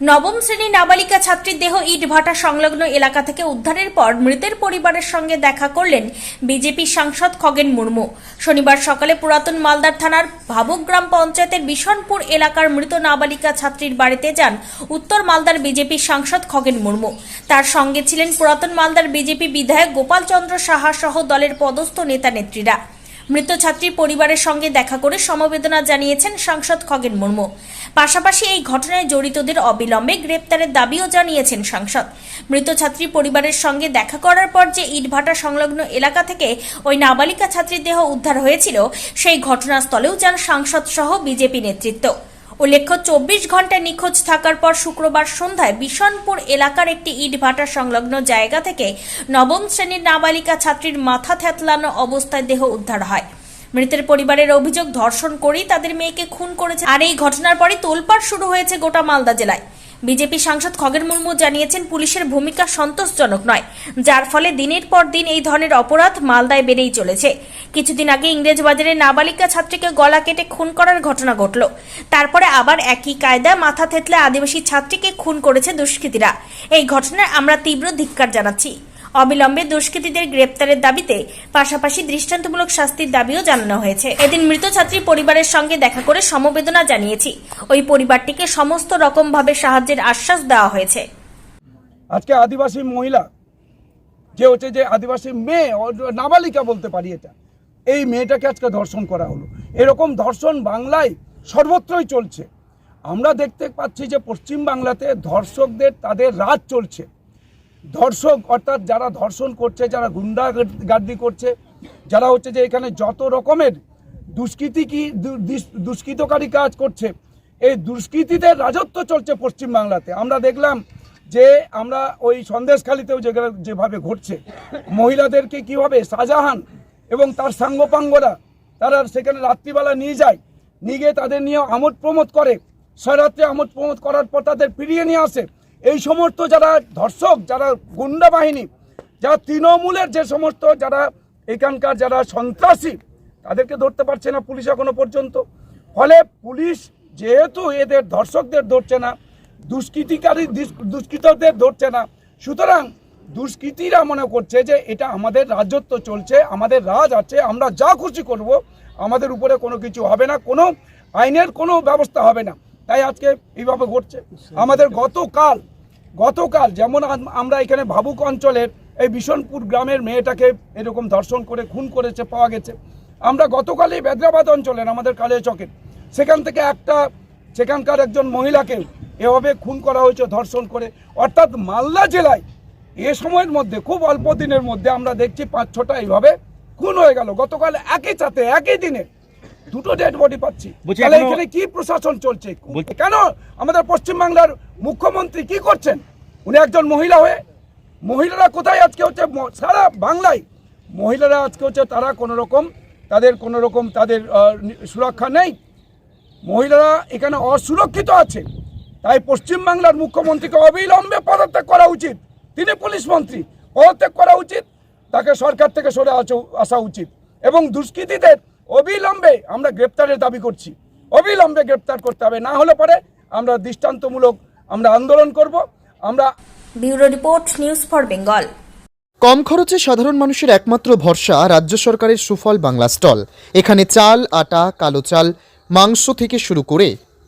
নবম শ্রেণির নাবালিকা ছাত্রীর দেহ ইট ভাটা সংলগ্ন এলাকা থেকে উদ্ধারের পর মৃতের পরিবারের সঙ্গে দেখা করলেন বিজেপি সাংসদ খগেন মুর্মু। শনিবার সকালে পুরাতন মালদার থানার ভাবুক গ্রাম পঞ্চায়েতের বিশনপুর এলাকার মৃত নাবালিকা ছাত্রীর বাড়িতে যান উত্তর মালদার বিজেপি সাংসদ খগেন মুর্মু। তার সঙ্গে ছিলেন পুরাতন মালদার বিজেপি বিধায়ক গোপালচন্দ্র সাহা সহ দলের পদস্থ নেতা নেত্রীরা মৃত ছাত্রীর পরিবারের সঙ্গে দেখা করে সমবেদনা জানিয়েছেন সাংসদ খগেন মুর্মু। পাশাপাশি এই ঘটনায় জড়িতদের অবিলম্বে গ্রেপ্তারের দাবিও জানিয়েছেন সাংসদ। মৃত ছাত্রীর পরিবারের সঙ্গে দেখা করার পর যে ইটভাটা সংলগ্ন এলাকা থেকে ওই নাবালিকা ছাত্রীর দেহ উদ্ধার হয়েছিল, সেই ঘটনাস্থলেও যান সাংসদ সহ বিজেপি নেতৃত্ব। উল্লেখ্য চব্বিশ ঘন্টায় নিখোঁজ থাকার পর শুক্রবার সন্ধ্যায় বিশনপুর এলাকার একটি ইটভাটা সংলগ্ন জায়গা থেকে নবম শ্রেণির নাবালিকা ছাত্রীর মাথা থেতলানো অবস্থায় দেহ উদ্ধার হয়। মৃতের পরিবারের অভিযোগ ধর্ষণ করেই তাদের মেয়েকে খুন করেছে। আর এই ঘটনার পরই তোলপাড় শুরু হয়েছে গোটা মালদা জেলায়। বিজেপি সাংসদ খগেন মুর্মু জানিয়েছেন পুলিশের ভূমিকা সন্তোষজনক নয়, যার ফলে দিনের পর দিন এই ধরনের অপরাধ মালদায় বেড়েই চলেছে। কিছুদিন আগে ইংরেজবাজারে নাবালিকা ছাত্রীকে গলা কেটে খুন করার ঘটনা ঘটল। তারপরে আবার একই কায়দা মাথা থেতলে আদিবাসী ছাত্রীকে খুন করেছে দুষ্কৃতীরা। এই ঘটনায় আমরা তীব্র ধিক্কার জানাচ্ছি। অবিলম্বে দুষ্কৃতীদের গ্রেপ্তারের দাবিতে পাশাপাশি দৃষ্টান্তমূলক শাস্তির দাবিও জানানো হয়েছে। এদিন মৃত ছাত্রী পরিবারের সঙ্গে দেখা করে সমবেদনা জানিয়েছি। ওই পরিবারটিকে সমস্ত রকমভাবে সাহায্যের আশ্বাস দেওয়া হয়েছে। আজকে আদিবাসী মহিলা, যে হচ্ছে যে আদিবাসী মেয়ে নাবালিকা বলতে পারি এটা, এই মেয়েটাকে আজকে ধর্ষণ করা হলো। এরকম ধর্ষণ বাংলায় সর্বত্রই চলছে। আমরা দেখতে পাচ্ছি যে পশ্চিম বাংলাতে ধর্ষকদের, তাদের রাজ চলছে। ধর্ষক, অর্থাৎ যারা ধর্ষণ করছে, যারা গুন্ডা গার্দি করছে, যারা হচ্ছে যে এখানে যত রকমের দুষ্কৃতি কি দুষ্কৃতকারী কাজ করছে, এই দুষ্কৃতীদের রাজত্ব চলছে পশ্চিম বাংলাতে আমরা দেখলাম যে আমরা ওই সন্দেশখালিতেও যেভাবে ঘটছে, মহিলাদেরকে কীভাবে শাহজাহান এবং তার সাঙ্গপাঙ্গরা, তারা সেখানে রাত্রিবেলা নিয়ে যায়, নিয়ে গিয়ে তাদের নিয়ে আমোদ প্রমোদ করে, সারাত্রে আমোদ প্রমোদ করার পর তাদের ফিরিয়ে নিয়ে আসে। এই সমস্ত যারা ধর্ষক, যারা গুন্ডা বাহিনী, যারা তৃণমূলের যে সমস্ত যারা এখানকার যারা সন্ত্রাসী, তাদেরকে ধরতে পারছে না পুলিশ এখনও পর্যন্ত। ফলে পুলিশ যেহেতু এদের ধর্ষকদের ধরছে না, দুষ্কৃতিকারী দুষ- দুষ্কৃতদের ধরছে না, সুতরাং দুষ্কৃতীরা মনে করছে যে এটা আমাদের রাজত্ব চলছে, আমাদের রাজ আছে, আমরা যা খুশি করব, আমাদের উপরে কোনো কিছু হবে না, কোনো আইনের কোনো ব্যবস্থা হবে না। তাই আজকে এইভাবে ঘটছে। আমাদের গতকাল গতকাল যেমন আম- আমরা এখানে ভাবুক অঞ্চলের এই বিশনপুর গ্রামের মেয়েটাকে এরকম ধর্ষণ করে, খুন করেছে, পাওয়া গেছে। আমরা গতকালই বেদ্রাবাদ অঞ্চলের, আমাদের কালিয়া চকের, সেখান থেকে একটা, সেখানকার একজন মহিলাকে এভাবে খুন করা হয়েছে, ধর্ষণ করে। অর্থাৎ মালদা জেলায় এ সময়ের মধ্যে, খুব অল্প দিনের মধ্যে আমরা দেখছি পাঁচ ছটা এইভাবে খুন হয়ে গেল। গতকাল একই সাথে একই দিনে দুটো ডেড বডি পাচ্ছি। তাহলে এখানে কি প্রশাসন চলছে? কেন? আমাদের পশ্চিমবাংলার মুখ্যমন্ত্রী কি করছেন? উনি একজন মহিলা হয়ে। মহিলারা কোথায় আজকে হচ্ছে? সারা বাংলায়। মহিলারা আজকে হচ্ছে তারা কোনো রকম তাদের কোনো রকম তাদের সুরক্ষা নেই। মহিলারা এখানে অসুরক্ষিত আছে। তাই পশ্চিমবাংলার মুখ্যমন্ত্রীকে অবিলম্বে পদত্যাগ করা উচিত। তিনি পুলিশ মন্ত্রী। পদত্যাগ করা উচিত। তাকে সরকার থেকে সরে আসা- আসা উচিত। এবং দুষ্কৃতীদের অবিলম্বে আমরা গ্রেপ্তারের দাবি করছি। অবিলম্বে গ্রেপ্তার করতে হবে। না হলে পরে আমরা দৃষ্টান্তমূলক আমরা আন্দোলন করব। আমরা bureau report news for Bengal. কম খরচে সাধারণ মানুষের একমাত্র ভরসা রাজ্য সরকারের সুফল বাংলা স্টল। এখানে চাল আটা কালো চাল মাংস থেকে শুরু করে